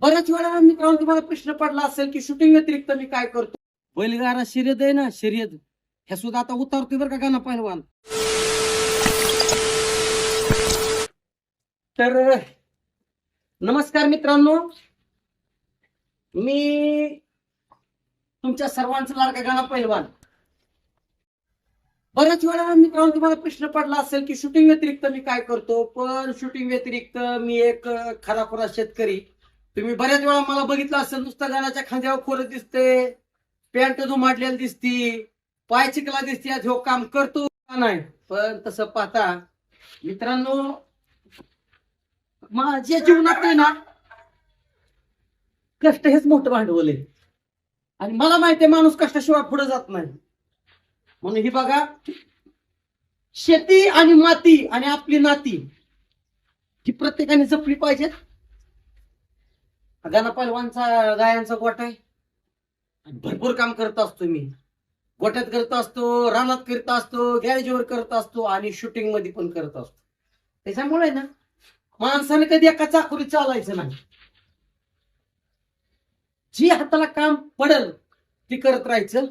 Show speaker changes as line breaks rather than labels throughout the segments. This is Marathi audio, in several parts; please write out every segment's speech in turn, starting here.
बऱ्याच वेळा मित्रांनो तुम्हाला प्रश्न पडला असेल की शूटिंग व्यतिरिक्त मी काय करतो? बैलगाडा शर्यत आहे ना शर्यत. ह्या सुद्धा आता उतारतोय बरं का गाणं पहिलवान. तर नमस्कार मित्रांनो. मी तुमच्या सर्वांचं लाडका गाणं पहिलवान. बऱ्याच वेळा मित्रांनो तुम्हाला प्रश्न पडला असेल की शूटिंग व्यतिरिक्त मी काय करतो? पण शूटिंग व्यतिरिक्त मी एक खराखुरा शेतकरी. तुम्ही बऱ्याच वेळा मला बघितलं असेल नुसता गाण्याच्या खांद्यावर खोरत दिसते पॅन्ट धुमाडलेली दिसती पाय चिकला दिसते हो काम करतो का नाही? पण तसं पाहता मित्रांनो माझ्या जीवनात ना कष्ट हेच मोठं भांडवल आहे. आणि मला माहिती आहे माणूस कष्टाशिवाय पुढे जात नाही. म्हणून ही बघा शेती आणि माती आणि आपली नाती ही प्रत्येकाने जपली पाहिजेत. गाणं पहिलवानचा गायांचा गोट आहे. आणि भरपूर काम करत असतो मी. गोठ्यात करत असतो रानात करत असतो गॅरेजवर करत असतो आणि शूटिंगमध्ये पण करत असतो. त्याच्यामुळे ना माणसाने कधी एका चाकुरी चालायचं नाही. जी हाताला काम पडल ती करत राहायचं.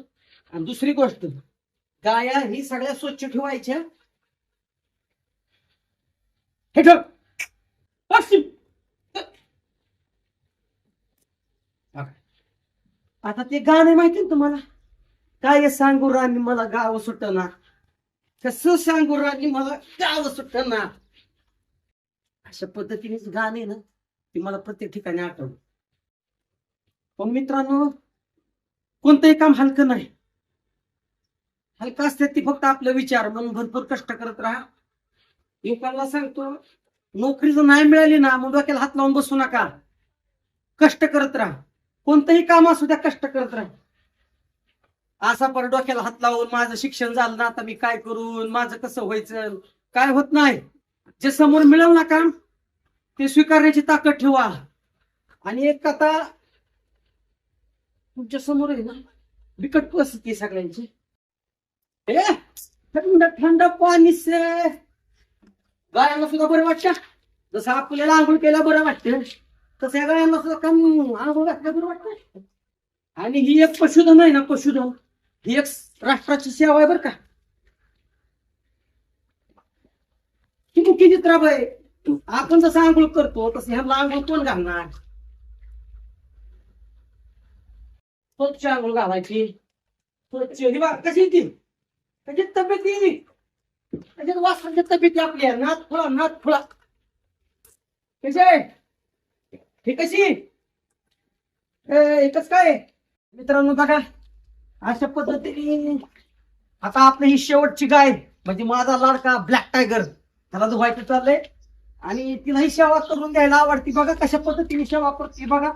आणि दुसरी गोष्ट गाया ही सगळ्या स्वच्छ ठेवायच्या. हे ठेव. आता ते गाणं माहिती ना तुम्हाला? काय सांगू राणी मला गाव सुटना कस सांगू राणी मला गाव सुटना अशा पद्धतीनेच गाणे ना ती मला प्रत्येक ठिकाणी आठवलं. पण मित्रांनो कोणतंही काम हलकं नाही. हलकं असते ती फक्त आपलं विचार म्हणून भरपूर कष्ट करत राहा. एकाला सांगतो नोकरी जर नाही मिळाली ना मग डोक्याला हात लावून बसू नका. कष्ट करत राहा. कोणतंही काम असू द्या कष्ट करत राहा. असा पर डोक्याला हात लावून माझं शिक्षण झालं ना आता मी काय करून माझं कसं व्हायचं? काय होत नाही. जे समोर मिळेल ना काम ते स्वीकारण्याची ताकद ठेवा. आणि एक कथा तुमच्यासमोर आहे ना बिकट परिस्थिती सगळ्यांची. ए, थंड थंड पाणी से. गायांना सुद्धा बरं वाटतं. जसं आपल्याला आंघोळ केला बरं वाटतं. तसं या गायांना सुद्धा काम आंघोळ घातलं बरं वाटतं. आणि ही एक पशुधन आहे ना पशुधन. ही एक राष्ट्राची सेवा आहे बरं का. ही मुख्य चित्राब आहे आपण जसं आंघोळ करतो तसं ह्याला आंघोळ कोण घालणार? स्वच्छ आंघोळ घालायची. स्वच्छ. ही बघ कशी ती? त्याची तब्येत येईल त्याच्यात वासाची म्हणजे तब्येत आहे आपली नाथ फुळा नाथ फुळा कशी आहे? ही कशी एकच काय? मित्रांनो बघा. अशा पद्धतीने आता आपली ही शेवटची गाय म्हणजे माझा लाडका ब्लॅक टायगर त्याला धुवायचं चाललंय आणि तिलाही सेवा करून द्यायला आवडती. बघा कशा पद्धतीने सेवा करते बघा.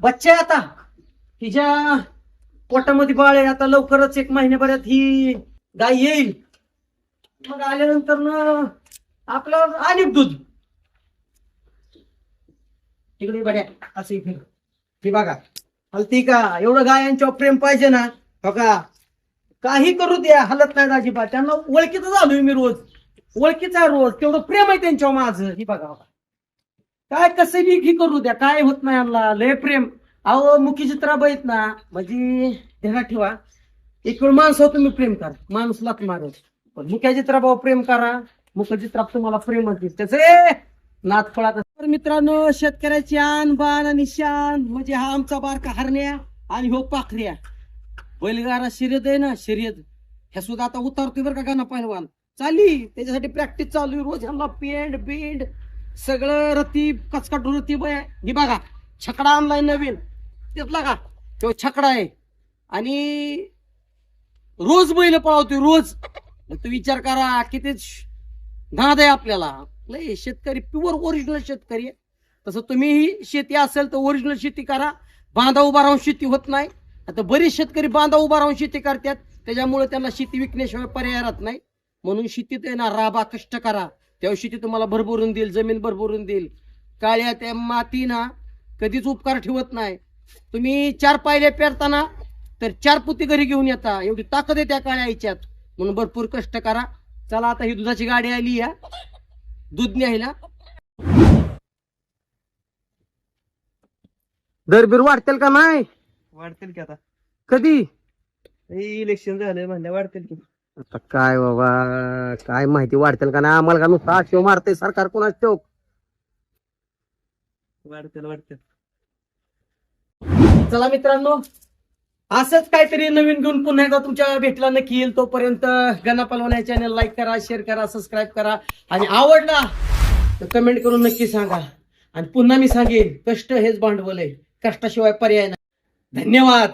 बच्चा आहे आता हिच्या पोटामध्ये बाळ आहे आता लवकरच एक महिन्याभरात ही गाय येईल. मग आल्यानंतर ना आपलं अनेक दूध. तिकडे बघा असं इथे हे बघा हलती का एवढं गायांच्यावर प्रेम पाहिजे ना बघा. काही करू द्या हलत नाही अजिबात. त्यांना ओळखीचं झालोय मी रोज. ओळखीचा रोज. तेवढं प्रेम आहे त्यांच्यावर माझं. ही बघा बघा. काय कसं बी ही करू द्या काय होत नाही यांना. लय प्रेम. अहो मुखी चित्रा बैत ना म्हणजे ध्यानात ठेवा. एक वेळ माणसावर तुम्ही प्रेम करा. माणूस लात मारत. पण मुख्या चित्राभाव प्रेम करा. मुख चित्रा तुम्हाला प्रेम होतील त्याचे नाथ फळात तर मित्रांनो शेतकऱ्याची आन बाण आणि शान म्हणजे हा आमचा बारका हरण्या आणि हो पाखऱ्या. बैलगारा शर्यत आहे ना शर्यत. ह्या सुद्धा आता उतारतोय बरं का गाणं पहिलवान. चालली त्याच्यासाठी प्रॅक्टिस चालू आहे. रोज ह्याला पेंड बिंड सगळं रती कचकाट रती बय. ही बघा छकडा आणलाय नवीन. तिथला का? तो छकडा आहे. आणि रोज बैल पळावतोय रोज. तू विचार करा किती नाद आहे आपल्याला. लय शेतकरी प्युअर ओरिजिनल शेतकरी आहे. तसं तुम्हीही शेती असेल तर ओरिजिनल शेती करा. बांधा उभा राहून शेती होत नाही. आता बरेच शेतकरी बांधा उभा राहून शेती करतात. त्याच्यामुळे त्यांना शेती विकण्याशिवाय पर्याय राहत नाही. म्हणून शेतीत आहे ना राबा कष्ट करा. तेव्हा शेती तुम्हाला भरभरून देईल जमीन भरभरून देईल. काळ्या त्या माती ना कधीच उपकार ठेवत नाही. तुम्ही चार पायऱ्या पेरताना तर चार पुती घरी घेऊन येता. एवढी ताकद आहे त्या काळ्या आईच्यात. म्हणून भरपूर कष्ट करा. चला आता ही दुधाची गाडी आली या. दूध न्यायला दरबीर वाढतील का नाही?
वाढतील की आता.
कधी?
इलेक्शन झालं म्हणल्या वाढतील की.
आता काय बाबा काय माहिती वाढतील का नाही? आम्हाला का नुसतं आक्षेप मारते सरकार कोणाच ठेव
वाढतील वाढतील.
चला मित्रांनो असंच काहीतरी नवीन घेऊन पुन्हा एकदा तुमच्या भेटला नक्की येईल तोपर्यंत गणा पलवान चॅनल लाईक करा शेअर करा सबस्क्राईब करा. आणि आवडला तर कमेंट करून नक्की सांगा. आणि पुन्हा मी सांगेन कष्ट हेच भांडवल आहे. कष्टाशिवाय पर्याय नाही. धन्यवाद.